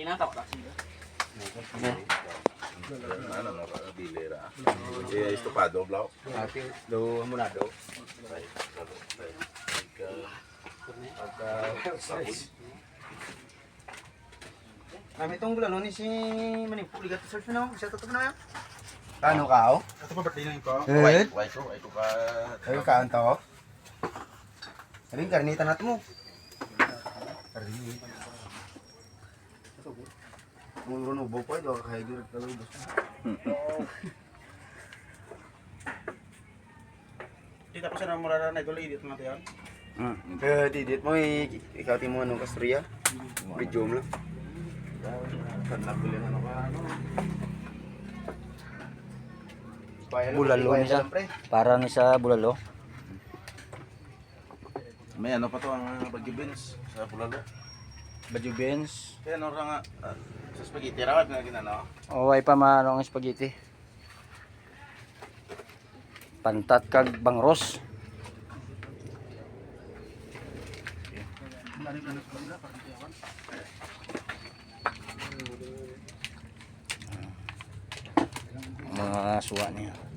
Tingnan ta ko sila. Ano, no, bilera. Eh, estopado, blau. Ate, do muna do. Kami itong bulalo ni si Manipuli gato search na ako. Siya totoo na yan. Ano ka o? Ito pa birthday na ko. Wait, wait ko, wait ko ka. Ay, kaan to? Sabi, karnitan natin mo. Karnitan. Kung runo bo po, ito kaya direct na lubos. Di tapos na murara na ituloy dito natin yan. Eh, didit mo, eh, ikaw mo anong kasturya? Video mo lang. Nabili ano ka, ano? Bulalo niya. Para ni sa bulalo. May ano pa to ang uh, bagyo beans sa Pulalo. Badyo beans. Kaya ano nga ah, sa spaghetti na ginano. O ay pa maano ang spaghetti. Pantat kag bangros. Mga suwa niya.